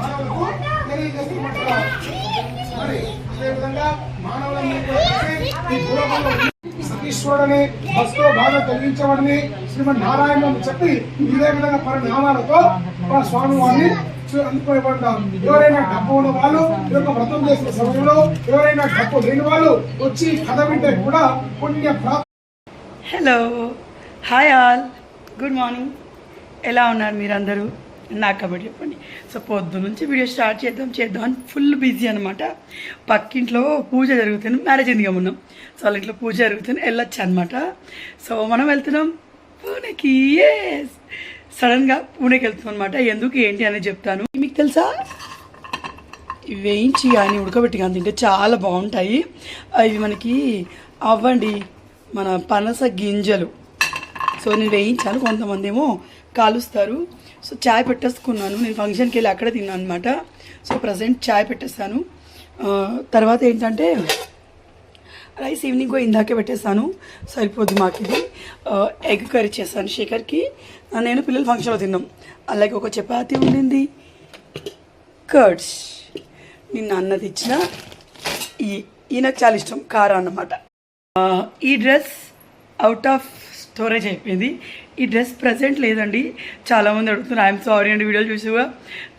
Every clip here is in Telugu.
మానవులకు తెలియజేస్తున్నట్టుగా మరి అదేవిధంగా మానవులందరూ కూడా బస్సులో బాగా కలిగించబడిని శ్రీమద్ నారాయణ చెప్పి ఇదే విధంగా పరిణామాలతో మన స్వామి వారిని చూ- అందుకోబడ్డారు ఎవరైనా డబ్బు ఉన్న వాళ్ళు ఈ యొక్క వ్రతం చేసిన సమయంలో ఎవరైనా డబ్బు లేని వాళ్ళు వచ్చి కథ వింటే కూడా పుణ్య hello hi all good morning ఎలా ఉన్నారు మీరందరూ? నాకు కాబట్టి చెప్పండి సో పొద్దు నుంచి వీడియో స్టార్ట్ చేద్దాం చేద్దాం అని ఫుల్ బిజీ అనమాట పక్కింట్లో పూజ జరుగుతుంది మ్యారేజ్ ఎందుకు ఉన్నాం సో వాళ్ళ ఇంట్లో పూజ జరుగుతుంది వెళ్ళొచ్చు అనమాట సో మనం వెళ్తున్నాం పూణేకి ఎస్ సడన్గా పూణేకి వెళ్తున్నాం అనమాట ఎందుకు ఏంటి అనేది చెప్తాను. మీకు తెలుసా? వేయించి కానీ ఉడకబెట్టి కానీ తింటే చాలా బాగుంటాయి. అవి మనకి అవ్వండి మన పనస గింజలు. సో నేను వేయించాను కొంతమంది ఏమో కాలుస్తారు. సో చాయ్ పెట్టేసుకున్నాను. నేను ఫంక్షన్కి వెళ్ళి అక్కడ తిన్నాను అనమాట సో ప్రజెంట్ చాయ్ పెట్టేస్తాను తర్వాత ఏంటంటే రైస్ ఈవినింగ్ ఇందాకే పెట్టేస్తాను సరిపోద్ది మాకు ఇది. ఎగ్ కర్రీ చేస్తాను శేఖర్కి. నేను పిల్లలు ఫంక్షన్లో తిన్నాం. అలాగే ఒక చపాతి ఉండింది. కర్డ్స్. నిన్న అన్నది ఇచ్చిన ఈ ఈయనకు చాలా ఇష్టం. కారం అన్నమాట. ఈ డ్రెస్ అవుట్ ఆఫ్ స్టోరేజ్ అయిపోయింది. ఈ డ్రెస్ ప్రజెంట్ లేదండి. చాలామంది అడుగుతున్నారు ఐఎమ్ సారీ అండి వీడియోలు చూసిగా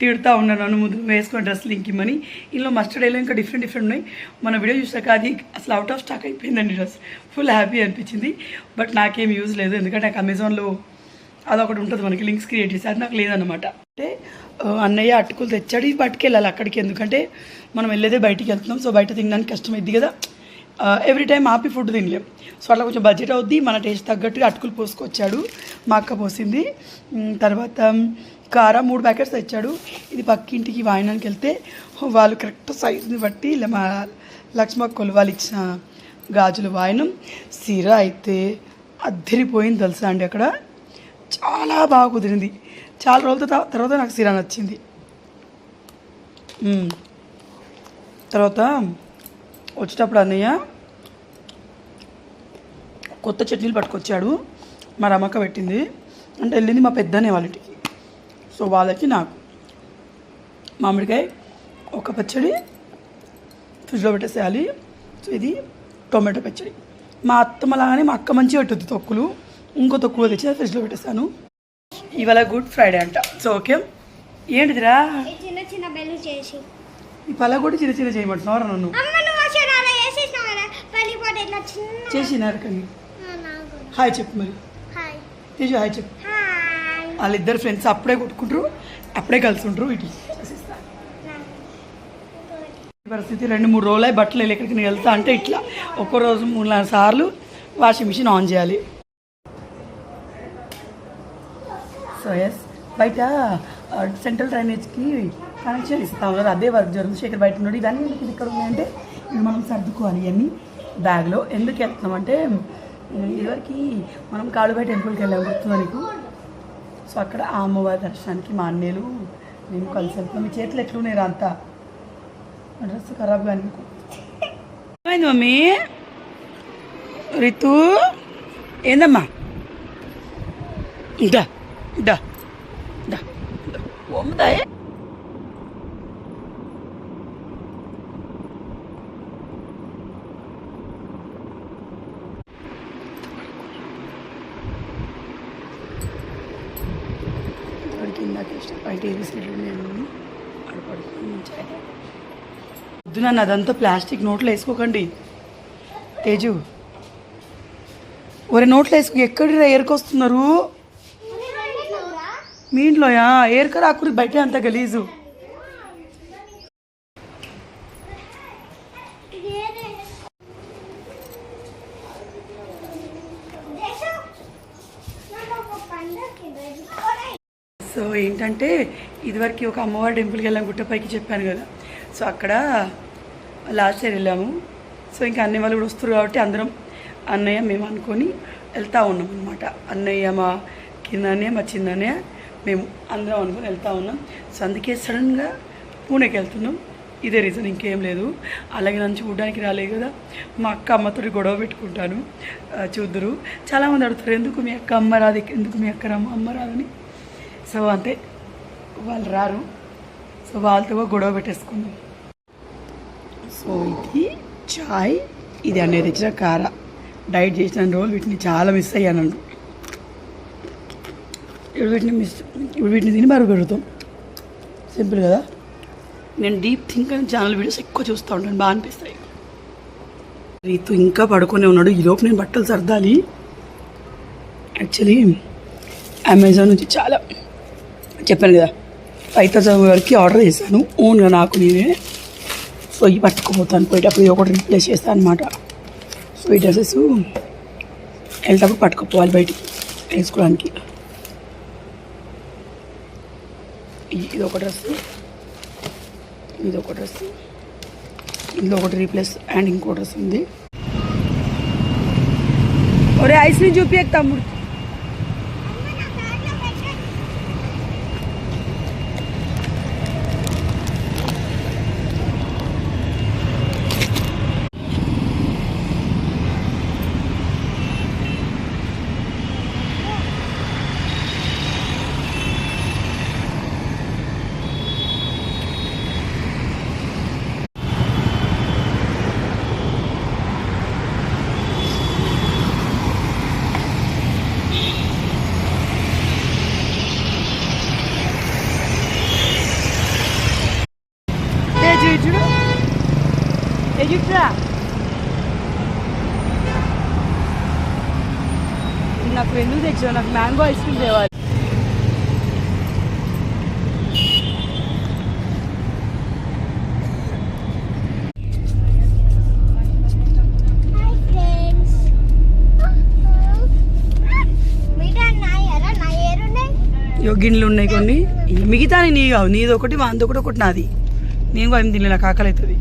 తిడుతూ ఉన్నాను నన్ను ముందు వేసుకున్న డ్రెస్ లింక్ ఇమ్మని. ఇందులో మస్టర్డ్ ఎల్లో ఇంకా డిఫరెంట్ డిఫరెంట్ ఉన్నాయి. మన వీడియో చూసాక అది అసలు అవుట్ ఆఫ్ స్టాక్ అయిపోయిందండి డ్రెస్ ఫుల్ హ్యాపీ అనిపించింది. బట్ నాకేం యూజ్ లేదు. ఎందుకంటే నాకు అమెజాన్లో అదొకటి ఉంటుంది మనకి లింక్స్ క్రియేట్ చేసి. అది నాకు లేదనమాట అంటే అన్నయ్య అటుకులు తెచ్చాడు ఇవి పట్టుకెళ్ళాలి అక్కడికి. ఎందుకంటే మనం వెళ్ళేదే బయటికి వెళ్తున్నాం. సో బయట తినడానికి కష్టమైద్ది కదా. ఎవ్రీ టైం ఆపి ఫుడ్ తినలేం. సో అట్లా కొంచెం బడ్జెట్ అవుద్ది మన టేస్ట్ తగ్గట్టుగా అటుకులు పోసుకొచ్చాడు మా అక్క పోసింది. తర్వాత కారం మూడు ప్యాకెట్స్ తెచ్చాడు. ఇది పక్కింటికి వాయినానికి వెళ్తే వాళ్ళు కరెక్ట్ సైజుని బట్టి ఇలా మా లక్ష్మ కొలువాలు ఇచ్చిన గాజులు వాయనం. సిర అయితే అద్దరిపోయింది తెలుసా అండి అక్కడ? చాలా బాగా కుదిరింది. చాలా రోజుల తర్వాత నాకు సిరా నచ్చింది. తర్వాత వచ్చేటప్పుడు అన్నయ్య కొత్త చట్నీలు పట్టుకొచ్చాడు మా రమక్క పెట్టింది. అంటే వెళ్ళింది మా పెద్దనే వాళ్ళ ఇంటికి. సో వాళ్ళకి నాకు మామిడికాయ ఒక పచ్చడి ఫ్రిడ్జ్లో పెట్టేసేయాలి. సో ఇది టొమాటో పచ్చడి. మా అత్తమ్మ లాగానే మా అక్క మంచిగా పెట్టుద్ది తొక్కులు. ఇంకో తొక్కువ తెచ్చి ఫ్రిడ్జ్లో పెట్టేస్తాను ఇవాళ గుడ్ ఫ్రైడే అంట. So okay. ఏంటిదిరా? చిన్న చిన్న బెల్లు చేసి. పళ్ళ కూడా చిన్న చిన్న చేయమంటున్నారా నన్ను అమ్మ నువ్వు అసలు అలా చేసేసినావు కదా పల్లిపోతే ఇట్లా చిన్న చేసినారు కానీ. హాయ్ చెప్పు మరి. హాయ్. తేజు హాయ్ చెప్పు. వాళ్ళిద్దరు ఫ్రెండ్స్ అప్పుడే కొట్టుకుంటారు అప్పుడే కలిసి ఉంటారు ఇటు పరిస్థితి రెండు మూడు రోజులు బట్టలు వెళ్ళి ఎక్కడికి వెళ్తా అంటే ఇట్లా. ఒక్కో రోజు మూడు నాలుగు సార్లు వాషింగ్ మిషన్ ఆన్ చేయాలి. సో ఎస్ బయట సెంట్రల్ డ్రైనేజ్కి కనెక్షన్ ఇస్తాం కదా అదే వర్క్ జరుగుతుంది. శేఖర్ బయట ఉన్నాడు. ఇవన్నీ ఇక్కడ ఉన్నాయంటే ఇవి మనం సర్దుకోవాలి ఇవన్నీ. బ్యాగ్లో. ఎందుకు వెళ్తున్నామంటే అంటే ఇదివరకు మనం కాళుబాయి టెంపుల్కి వెళ్ళాము గుర్తుందా నీకు? సో అక్కడ ఆ అమ్మవారి దర్శనానికి మా అన్నయ్యలు మేము కలిసి. వెళ్తున్నాం మీ చేతులు ఎట్లున్నాయి అంతా? డ్రెస్ ఖరాబ్ కానీ ఏమైంది మమ్మీ? రితు ఏందమ్మా? దా దా దా ఓమదాయే నాకు ఇష్టం. బయట ఏది స్లీట్లు నేను ఆడ పడుకుని మంచిగా వద్దు నన్ను అదంతా ప్లాస్టిక్ నోట్లో వేసుకోకండి. తేజు ఒరే నోట్లో వేసుకో ఎక్కడ ఏరుకొస్తున్నారు మీ ఇంట్లోయా? ఏరుక రాకూడదు బయట అంత గలీజు. సో ఏంటంటే ఇదివరకు ఒక అమ్మవారి టెంపుల్కి వెళ్ళాము గుట్టపైకి చెప్పాను కదా. సో అక్కడ లాస్ట్ ఇయర్ వెళ్ళాము. సో ఇంకా అన్నయ్య వాళ్ళు కూడా వస్తారు కాబట్టి అందరం అన్నయ్య మేము అనుకొని వెళ్తూ ఉన్నాం అనమాట అన్నయ్య మా కింద అన్నయ్య మా చిన్ననే మేము అందరం అనుకుని వెళ్తూ ఉన్నాం. సో అందుకే సడన్గా పూణేకి వెళ్తున్నాం. ఇదే రీజన్ ఇంకేం లేదు. అలాగే నన్ను చూడడానికి రాలేదు కదా. మా అక్క అమ్మతో గొడవ పెట్టుకుంటాను. చూద్దరు. చూద్దురు చాలామంది అడుగుతారు ఎందుకు మీ అక్క అమ్మ రాదు? ఎందుకు మీ అక్క రమ్మ అమ్మ రాదని. సో అంతే వాళ్ళు రారు. సో వాళ్ళతో గొడవ పెట్టేసుకున్నాం సో ఇది చాయ్. ఇది అనేది తెచ్చిన కార. డైట్ చేసిన రోజులు వీటిని చాలా మిస్ అయ్యాను ఇప్పుడు వీటిని మిస్ ఇప్పుడు వీటిని తిని బాగా పెడుతాం సింపుల్ కదా? నేను డీప్ థింక్ అని ఛానల్ వీడియోస్ ఎక్కువ చూస్తూ ఉంటాను. బాగా అనిపిస్తాయి. రీతు ఇంకా పడుకునే ఉన్నాడు. ఈలోపు నేను బట్టలు సర్దాలి. యాక్చువల్లీ అమెజాన్ నుంచి చాలా చెప్పాను కదా ఫైవ్ థౌసండ్ వరకు ఆర్డర్ చేశాను. ఓన్గా నాకు నేనే. సో ఇవి పట్టుకుపోతాను పోయేటప్పుడు ఇది ఒకటి రీప్లేస్ చేస్తాను అనమాట సో ఈ డ్రెస్సెస్ వెళ్ళేటప్పుడు పట్టుకుపోవాలి బయటికి వేసుకోవడానికి ఇది ఒక డ్రెస్ ఇది ఒక డ్రెస్ ఇందులో ఒకటి రీప్లేస్ అండ్ ఇంకో డ్రెస్ ఉంది. ఒరే ఐస్ క్రీమ్ చూపి తమ్ముడు చూడు నాకు ఎందుకు తెచ్చావు నాకు మ్యాంగో ఐస్ క్రీమ్ తేవాలి. నా ఇగో గిన్నెలు ఉన్నాయి కొన్ని. మిగతా నీ కావు నీది ఒకటి వాంది ఒకటి ఒకటి నాది. నేను కూడా ఏం తినలే నాకు ఆకలి అవుతుంది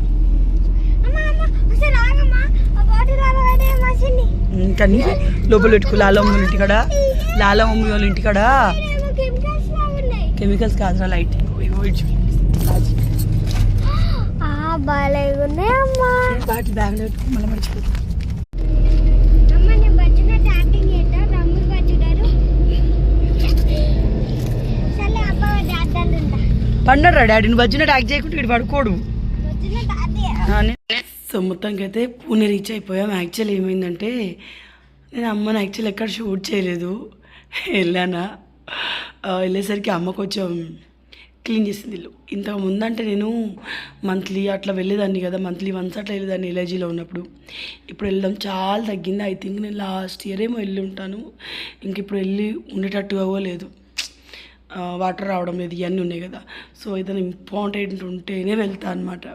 అమ్మ అమ్మ అసలు ఆగమ్మా ఆ బాటిల్ అలా అయితే మసిని కానీ లోపల పెట్టుకో లాలమ్మ వాళ్ళ ఇంటికాడ లాలమ్మ వాళ్ళ ఇంటికాడ కెమికల్స్ కాదురా లైట్. వాటి బ్యాగ్లో పెట్టుకో మళ్ళీ మర్చిపోతాం. అమ్మ నేను బజ్జున యాక్టింగ్ చేద్దా తమ్ముడు బజ్జుడారు సరే అబ్బా దాదాలు ఉంటా పండరా డాడీని వచ్చిన ట్యాక్ చేయకుండా ఇటు పడుకోడు. సో మొత్తానికి అయితే పూణే రీచ్ అయిపోయాం. యాక్చువల్ ఏమైందంటే నేను అమ్మని యాక్చువల్ ఎక్కడ షూట్ చేయలేదు. వెళ్ళానా. వెళ్ళేసరికి అమ్మ కొంచెం క్లీన్ చేసింది ఇల్లు. ఇంతకు ముందంటే నేను మంత్లీ అట్లా వెళ్ళేదాన్ని కదా మంత్లీ వన్స్ అట్లా వెళ్ళేదాన్ని ఎలర్జీలో ఉన్నప్పుడు. ఇప్పుడు వెళ్ళడం చాలా తగ్గింది. ఐ థింక్ నేను లాస్ట్ ఇయర్ ఏమో వెళ్ళి ఉంటాను. ఇంక ఇప్పుడు వెళ్ళి ఉండేటట్టుగా లేదు. వాటర్ రావడం లేదు ఇవన్నీ ఉన్నాయి కదా. సో ఏదైనా ఇంపార్టెంట్ ఉంటేనే వెళ్తా అనమాట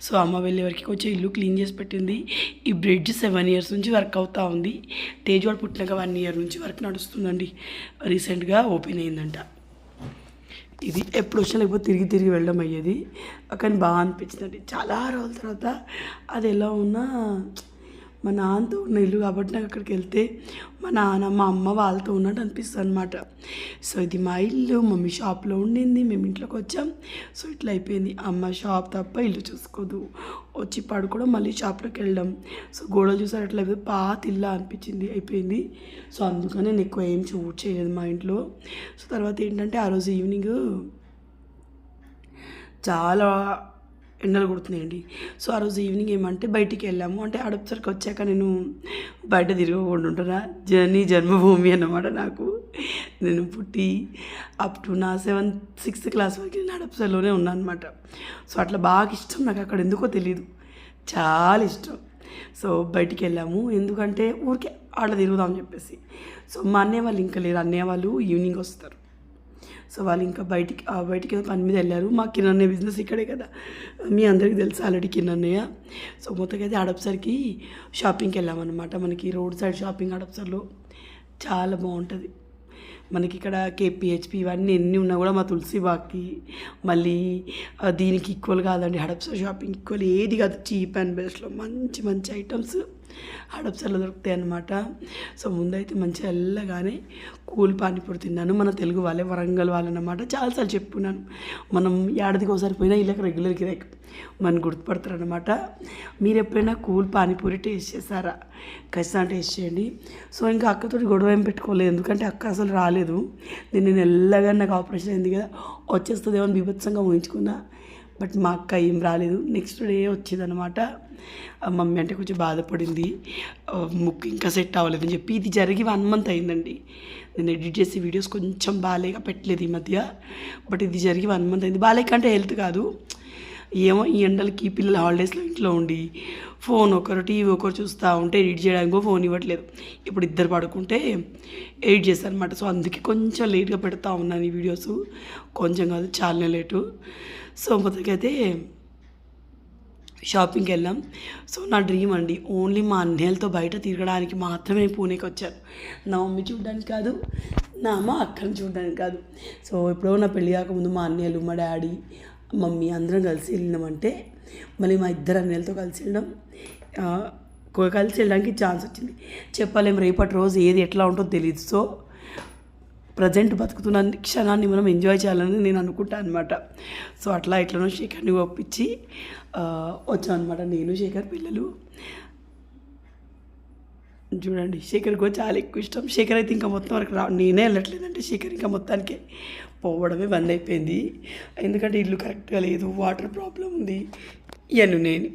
సో అమ్మ వెళ్ళే వరకు కొంచెం ఇల్లు క్లీన్ చేసి పెట్టింది. ఈ బ్రిడ్జ్ సెవెన్ ఇయర్స్ నుంచి వర్క్ అవుతూ ఉంది. తేజ్వాడు పుట్టినాక వన్ ఇయర్ నుంచి వర్క్ నడుస్తుందండి. రీసెంట్గా ఓపెన్ అయిందంట. ఇది ఎప్పుడు వచ్చినా లేకపోతే తిరిగి తిరిగి వెళ్ళడం అయ్యేది. కానీ బాగా అనిపించిందండి. చాలా రోజుల తర్వాత అది ఎలా ఉన్నా మా నాన్నతో ఉన్న ఇల్లు కాబట్టి నాకు అక్కడికి వెళ్తే మా నాన్న మా అమ్మ వాళ్ళతో ఉన్నట్టు అనిపిస్తుంది అనమాట సో ఇది మా ఇల్లు మమ్మీ షాప్లో ఉండింది మేము ఇంట్లోకి వచ్చాం. సో ఇట్లా అయిపోయింది. అమ్మ షాప్ తప్ప ఇల్లు చూసుకోదు. వచ్చి పడుకోవడం మళ్ళీ షాప్లోకి వెళ్ళడం. సో గోడలు చూసారు అట్లా అయిపోయి పాత ఇల్లు అనిపించింది. అయిపోయింది. సో అందుకని నేను ఎక్కువ ఏం చూడ్ చేయలేదు మా ఇంట్లో. సో తర్వాత ఏంటంటే ఆ రోజు ఈవినింగ్ చాలా ఎండలు కొడుతున్నాయండి. సో ఆ రోజు ఈవినింగ్ ఏమంటే బయటికి వెళ్ళాము. అంటే అడపసరికి వచ్చాక నేను బయట తిరగకుండా ఉంటున్నా జర్నీ జన్మభూమి అన్నమాట నాకు. నేను పుట్టి అప్ టు నా సెవెంత్ సిక్స్త్ క్లాస్ వరకు నేను అడపసరిలోనే ఉన్నాను అనమాట సో అట్లా బాగా ఇష్టం నాకు అక్కడ. ఎందుకో తెలియదు చాలా ఇష్టం. సో బయటికి వెళ్ళాము. ఎందుకంటే ఊరికే ఆడ తిరుగుదాం అని చెప్పేసి. సో మా అన్నయ్య వాళ్ళు ఇంకా లేరు. అన్నయ్య వాళ్ళు ఈవినింగ్ వస్తారు. సో వాళ్ళు ఇంకా బయటికి బయటికి పని మీద వెళ్ళారు. మా కిరణ్య బిజినెస్ ఇక్కడే కదా. మీ అందరికీ తెలుసు ఆల్రెడీ కిరణ్య సో మొత్తంగా అయితే షాపింగ్కి వెళ్ళామన్నమాట. మనకి రోడ్ సైడ్ షాపింగ్ అడపసర్లో చాలా బాగుంటుంది. మనకి ఇక్కడ కేపీహెచ్పి ఇవన్నీ ఎన్ని ఉన్నా కూడా మా తులసి బాగ్కి మళ్ళీ దీనికి ఈక్వల్ కాదండి. హడప్సర్ షాపింగ్ ఈక్వల్ ఏది కాదు. చీప్ అండ్ బెస్ట్లో మంచి మంచి ఐటమ్స్ హడప్సర్లో దొరుకుతాయి అన్నమాట సో ముందైతే మంచిగా వెళ్ళగానే కూల్ పానీపూరి తిన్నాను మన తెలుగు వాళ్ళే వరంగల్ వాళ్ళు అన్నమాట చాలాసార్లు చెప్పుకున్నాను మనం ఏడాదికి ఒకసారి పోయినా వీళ్ళకి రెగ్యులర్ గిరాక్ మనం గుర్తుపడతారు అనమాట మీరు ఎప్పుడైనా కూల్ పానీపూరి టేస్ట్ చేశారా? ఖచ్చితంగా టేస్ట్ చేయండి. సో ఇంకా అక్కతో గొడవ ఏం పెట్టుకోలేదు. ఎందుకంటే అక్క అసలు రాలేదు. నేను నేను ఎల్లగా నాకు ఆపరేషన్ అయింది కదా. వచ్చేస్తుందేమో అని బీభత్సంగా ఊహించుకున్నా. బట్ మా అక్క ఏం రాలేదు. నెక్స్ట్ డే వచ్చిందనమాట మమ్మీ అంటే కొంచెం బాధపడింది. ముక్కు ఇంకా సెట్ అవ్వలేదని చెప్పి ఇది జరిగి వన్ మంత్ అయిందండి. నేను ఎడిట్ చేసే వీడియోస్ కొంచెం బాగాలేక పెట్టలేదు ఈ మధ్య. బట్ ఇది జరిగి వన్ మంత్ అయింది. బాగాలేక అంటే హెల్త్ కాదు. ఏమో ఈ ఎండలకి పిల్లలు హాలిడేస్లో ఇంట్లో ఉండి ఫోన్ ఒకరు టీవీ ఒకరు చూస్తూ ఉంటే ఎడిట్ చేయడానికి ఫోన్ ఇవ్వట్లేదు. ఇప్పుడు ఇద్దరు పడుకుంటే ఎడిట్ చేశారు అనమాట సో అందుకే కొంచెం లేట్గా పెడతా ఉన్నాను ఈ వీడియోస్ కొంచెం కాదు చాలా లేటు సో మొదటికైతే షాపింగ్కి వెళ్ళాం. సో నా డ్రీమ్ అండి ఓన్లీ మా అన్నయ్యలతో బయట తిరగడానికి మాత్రమే పూణేకి వచ్చాను. నా మమ్మీ చూడడానికి కాదు నా అమ్మ అక్కని చూడడానికి కాదు. సో ఎప్పుడో నా పెళ్ళి కాకముందు మా అన్నయ్యలు మా డాడీ మమ్మీ అందరం కలిసి వెళ్ళినామంటే మళ్ళీ మా ఇద్దరు అన్నయ్యలతో కలిసి వెళ్ళడం కో- కలిసి వెళ్ళడానికి ఛాన్స్ వచ్చింది. చెప్పలేం రేపటి రోజు ఏది ఎట్లా ఉంటుందో తెలియదు సో ప్రజెంట్ బతుకుతున్న క్షణాన్ని మనం ఎంజాయ్ చేయాలని నేను అనుకుంటాను అనమాట సో అట్లా ఇట్లనో శేఖర్ని ఒప్పించి వచ్చాను అనమాట నేను శేఖర్ పిల్లలు. చూడండి శేఖర్కి కూడా చాలా ఎక్కువ ఇష్టం. శేఖర్ అయితే ఇంకా మొత్తం వరకు రా నేనే వెళ్ళట్లేదంటే శేఖర్ ఇంకా మొత్తానికి. పోవడమే బంద్ అయిపోయింది. ఎందుకంటే ఇల్లు కరెక్ట్గా లేదు వాటర్ ప్రాబ్లం ఉంది. ఇవన్నీ నేను